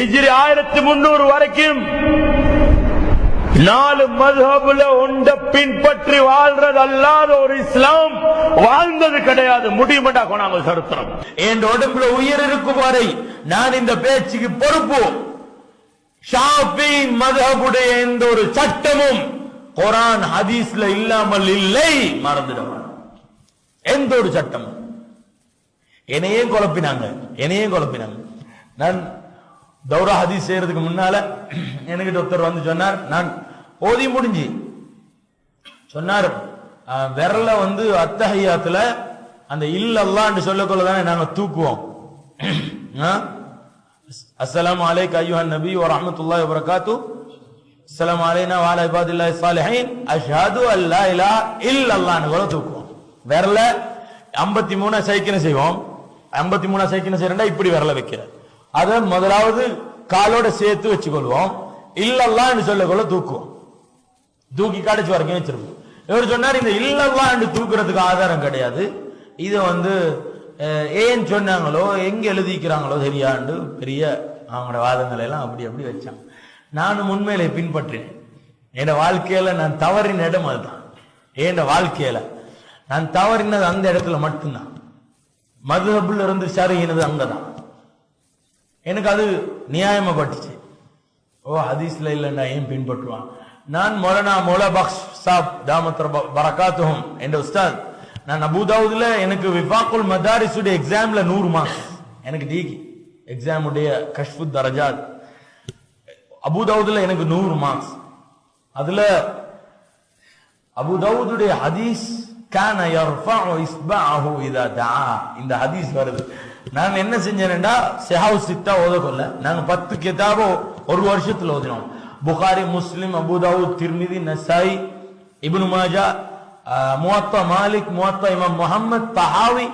ஹிஜ்ரி ஆயிரத்தி முன்னூறு வரைக்கும் நாலு மதுஹபுல உண்ட பின்பற்றி வாழ்றது அல்லாத ஒரு இஸ்லாம் வாழ்ந்தது கிடையாது. முடியுமண்டா கொண்டாங்க சரித்திரம். என் உடம்புல உயிர் இருக்கும் வரை நான் இந்த பேச்சுக்கு பொறுப்பு. ஷாபி மதுஹபுடைய எந்த ஒரு சட்டமும் குரான் ஹதீஸ்ல இல்லாமல் இல்லை. மறந்துடுவான். எந்த ஒரு சட்டமும். என்னையே குழப்பினாங்க. என்னையே குழப்பினாங்க. நான் தௌரா ஹதீஸ் செய்யறதுக்கு முன்னால என்கிட்ட ஒருத்தர் வந்து சொன்னார் நான் ஓதி முடிஞ்சு. சொன்னார் விரல வந்து அத்தஹையாத்துல அந்த இல்லல்லான்னு சொல்லக்குள்ள தானே நாங்க தூக்குவோம். அஸ்லாம் அஸ்ஸலாமு அலைக்க ஐயுஹன் நபி ஒரு ரஹ்மத்துல்லாஹி வரகாத்து அஸ்லாம் அலைனா வ அலா இபாதில்லாஹி ஸாலிஹீன் அல்லா இலா இல்லல்லான்னு கூட தூக்குவோம். விரல 53 சைக்கின செய்வோம். 53 சைக்கின செய்யறா இப்படி விரல வைக்கிறேன் அதை முதலாவது காலோட சேர்த்து வச்சுக்கொள்வோம். இல்லல்லான்னு சொல்லக்கொள்ள தூக்குவோம். தூக்கி கடைச்சி வரைக்கும் வச்சிருக்கோம் இவர் சொன்னார் இந்த இல்லல்லான்னு தூக்குறதுக்கு ஆதாரம் கிடையாது. இதை வந்து ஏன் சொன்னாங்களோ எங்க எழுதிக்கிறாங்களோ தெரியாண்டு பெரிய அவங்களோட வாதங்களை எல்லாம் அப்படி அப்படி வச்சாங்க நானும் உண்மையிலே பின்பற்றினேன். என் வாழ்க்கையில நான் தவறின இடம் அதுதான். என் வாழ்க்கையில? நான் தவறினது அந்த இடத்துல மட்டும்தான். மதுஹபுல இருந்து சரியினது அங்கதான். எனக்கு அது நியாயமா பட்டுச்சு ஓ ஹதீஸ்ல இல்லைன்னா ஏன் பின்பற்றுவான்? நான் மொலனா மொல பக்ஸ் சாப் தாமத்ர பரகாத்துஹும் என்ற உஸ்தாத். நான் அபுதாவுதுல எனக்கு விஃபாக்குல் மதாரிசுடைய எக்ஸாம்ல நூறு மார்க்ஸ் எனக்கு டிகி எக்ஸாமுடைய கஷ்பு தரஜாத். அபுதாவுதுல எனக்கு நூறு மார்க்ஸ் அதுல அபுதாவுதுடைய ஹதீஸ் கான யர்ஃபஉ ஆஹூ இதா தா இந்த ஹதீஸ் வருது. நான் என்ன செஞ்சேன்டா செஹாவு சித்தா ஓதக்கொள்ள நாங்க பத்து கிதாபோ ஒரு வருஷத்துல ஓதினோம். புகாரி முஸ்லிம் அபுதாவு திருமிதி நசாய் இப்னு மாஜா முவத்தா மாலிக் முவத்தா இமாம் முகமது தஹாவி.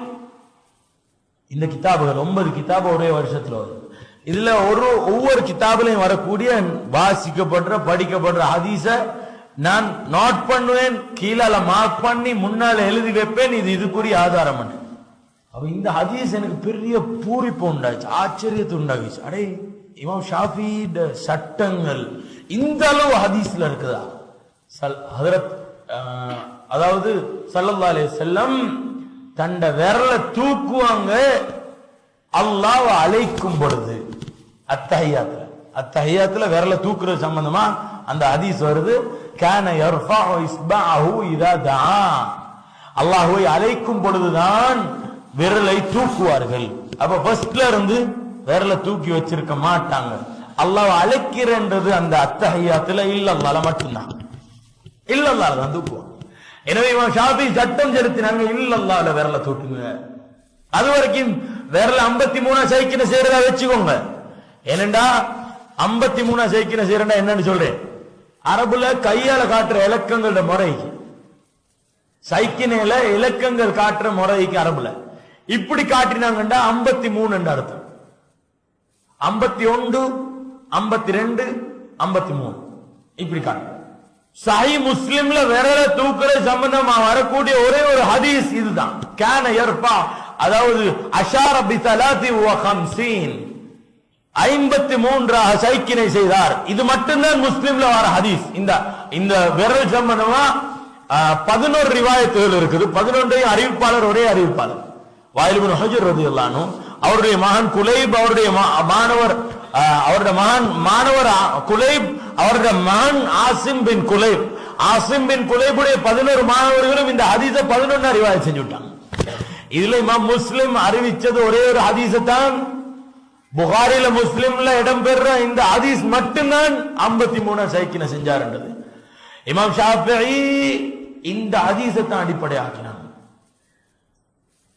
இந்த கிதாபுகள் ஒன்பது கிதாபு ஒரே வருஷத்துல வரும் இதுல ஒரு ஒவ்வொரு கிதாபுலையும் வரக்கூடிய வாசிக்கப்படுற படிக்கப்படுற ஹதீஸ நான் நோட் பண்ணுவேன் கீழால மார்க் பண்ணி முன்னால எழுதி வைப்பேன் இது இதுக்குரிய ஆதாரம் பண்ணு அப்போ இந்த ஹதீஸ் எனக்கு பெரிய பூரிப்பு உண்டாச்சு ஆச்சரியத்தை உண்டாகிச்சு அடே இமாம் ஷாஃபி சட்டங்கள் இந்த அளவு ஹதீஸ்ல இருக்குதா? சல் ஹதரத் அதாவது சல்லல்லா அலே செல்லம் தண்ட விரல தூக்குவாங்க அல்லாஹ் அழைக்கும் பொழுது. அத்தஹியாத்துல அத்தஹியாத்துல விரல தூக்குறது சம்பந்தமா அந்த ஹதீஸ் வருது. கான யர்ஃபஉ இஸ்பஅஹு இதா தான் அல்லாஹுவை அழைக்கும் பொழுதுதான் விரலை தூக்குவார்கள். அப்ப ஃபர்ஸ்ட்ல இருந்து விரல தூக்கி வச்சிருக்க மாட்டாங்க. அல்லாஹ் அழைக்கிறன்றது அந்த அத்தஹியாத்துல இல்லல்லால மட்டும்தான். இல்லல்லால தான் தூக்குவாங்க எனவே இவன் ஷாபி சட்டம் செலுத்தினாங்க இல்லல்லால விரல தூக்குங்க. அது வரைக்கும் விரல 53 மூணா சைக்கின செய்யறதா வச்சுக்கோங்க. ஏனண்டா 53 மூணா சைக்கின செய்யறா என்னன்னு சொல்றேன். அரபுல கையால காட்டுற இலக்கங்களோட முறைக்கு. சைக்கினையில இலக்கங்கள் காட்டுற முறைக்கு அரபுல. இப்படி காட்டினாங்கண்டா 53 மூணு அர்த்தம். ஐம்பத்தி ஒன்று ஐம்பத்தி ரெண்டு ஐம்பத்தி மூணு. இப்படி காட்டு. சஹி முஸ்லிம்ல விரல தூக்குற சம்பந்தமா வரக்கூடிய ஒரே ஒரு ஹதீஸ் இதுதான். கேன எர்பா அதாவது அஷார பி தலாதி வ ஹம்சீன் ஐம்பத்தி மூன்றாக சைக்கினை செய்தார். இது மட்டும்தான் முஸ்லிம்ல வர ஹதீஸ். இந்த இந்த விரல் சம்பந்தமா பதினோரு ரிவாயத்துகள் இருக்குது. பதினொன்றையும் அறிவிப்பாளர் ஒரே அறிவிப்பாளர். வாயிலுபின் ஹஜர் ரதி அவருடைய மகன் குலைப் அவருடைய மா- மாணவர் அவருடைய மகன் மாணவர் குலைப் அவருடைய மகன் ஆசிம் பின் குலைப். ஆசிம் பின் குலைபுடைய பதினோரு மாணவர்களும் இந்த ஹதீஸ பதினொன்னு அறிவாய் செஞ்சுட்டாங்க இதுல இமாம் முஸ்லிம் அறிவிச்சது ஒரே ஒரு ஹதீஸை தான். புகாரில முஸ்லிம்ல இடம்பெற இந்த ஹதீஸ் மட்டும்தான் 53 மூணு சைக்கின செஞ்சாருன்றது. இமாம் ஷாஃபி இந்த ஹதீஸை தான்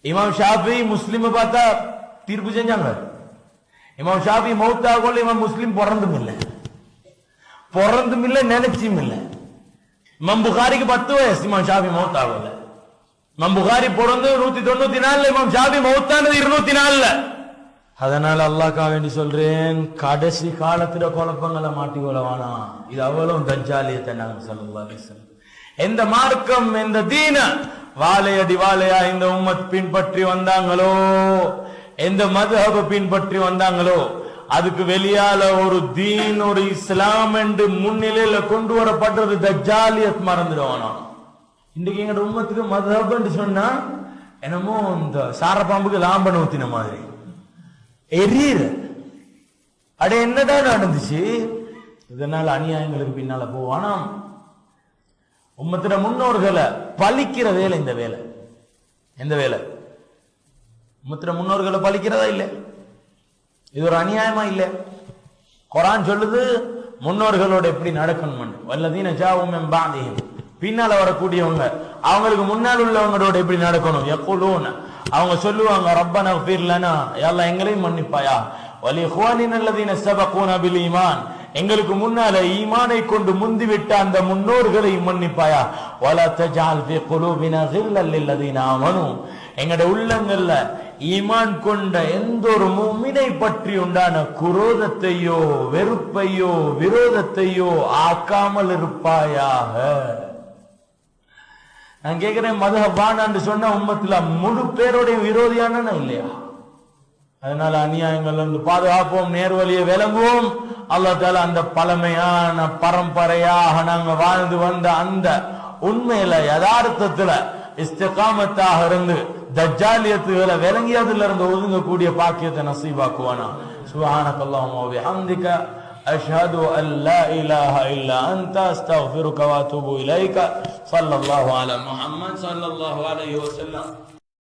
இமாம் ஷாஃபி முஸ்லீம் பார்த்தா தீர்ப்பு செஞ்சாங்க. இமாம் ஷாஃபி மௌத்தாகல இமாம் முஸ்லீம் பிறந்தும் இல்லை. பிறந்தும் இல்லை நினைச்சும் இல்லை. இமாம் புகாரிக்கு பத்து வயசு இமாம் ஷாஃபி மௌத்தாகல இமாம் புகாரி பிறந்து நூத்தி தொண்ணூத்தி நாலுல இமாம் ஷாஃபி மௌத்தானது இருநூத்தி நாலுல. அதனால அல்லாக்கா வேண்டி சொல்றேன் கடைசி காலத்துல குழப்பங்களை மாட்டி கொள்ளவானா இது அவ்வளவு தஜ்ஜாலியத்தை நாங்கள் சொல்லலாம் எந்த மார்க்கம் எந்த தீன வாழையடி வாழையா இந்த உம்மத் பின்பற்றி வந்தாங்களோ? எந்த மதுஹப பின்பற்றி வந்தாங்களோ? அதுக்கு வெளியால ஒரு தீன் ஒரு இஸ்லாம் என்று முன்னிலையில கொண்டு வரப்படுறது தஜாலியத் மறந்துடுவானோ? இன்றைக்கு எங்க உம்மத்துக்கு மதப்னு சொன்னா என்னமோ இந்த சாரப்பாம்புக்கு லாம்பன் ஊத்தின மாதிரி. எரியற. அட என்னடா நடந்துச்சு? இதனால அநியாயங்களுக்கு பின்னால போவானாம். உம்மத்திட முன்னோர்களை பழிக்கிற வேலை இந்த வேலை. எந்த வேலை? உம்மத்திட முன்னோர்களை பழிக்கிறதா இல்லை? இது ஒரு அநியாயமா இல்லை? குரான் சொல்லுது முன்னோர்களோட எப்படி நடக்கணும் வல்லதீன ஜாவும் பாந்தியும் பின்னால வரக்கூடியவங்க அவங்களுக்கு முன்னால் உள்ளவங்களோட எப்படி நடக்கணும்? எப்பொழுதும் அவங்க சொல்லுவாங்க ரப்பன ஃபீர்லனா எல்லாம் எங்களையும் மன்னிப்பாயா? வலி ஹுவானின் அல்லதீன சபகூன பில் ஈமான். எங்களுக்கு முன்னால ஈமானை கொண்டு முந்திவிட்ட அந்த முன்னோர்களை மன்னிப்பாயா? வளர்த்த தஜால் ஃபி குலூபினா கில்லல் எங்கட உள்ளங்கள்ல ஈமான் கொண்ட எந்த ஒரு மும்மினை பற்றி உண்டான குரோதத்தையோ வெறுப்பையோ விரோதத்தையோ ஆக்காமல் இருப்பாயாக? நான் கேட்கிறேன் மதுஹபான்னு சொன்ன உம்மத்துல முழு பேருடைய விரோதியான இல்லையா? அதனால அநியாயங்கள் வந்து பாதுகாப்போம் நேர்வழியை விளங்குவோம். அல்லா தால அந்த பழமையான பரம்பரையாக நாங்க வாழ்ந்து வந்த அந்த உண்மையில யதார்த்தத்துல இஸ்திகாமத்தாக இருந்து தஜ்ஜாலியத்துகளை விளங்கியதுல இருந்து ஒதுங்கக்கூடிய பாக்கியத்தை நசீபாக்குவானா. சுஹானக் அல்லாஹும்ம வ பிஹம்திக. அஷ்ஹது அன் லா இலாஹ இல்லா அன்த. அஸ்தக்ஃபிருக வ அத்தூபு இலைக. ஸல்லல்லாஹு அலா முஹம்மத். ஸல்லல்லாஹு அலைஹி வஸல்லம்.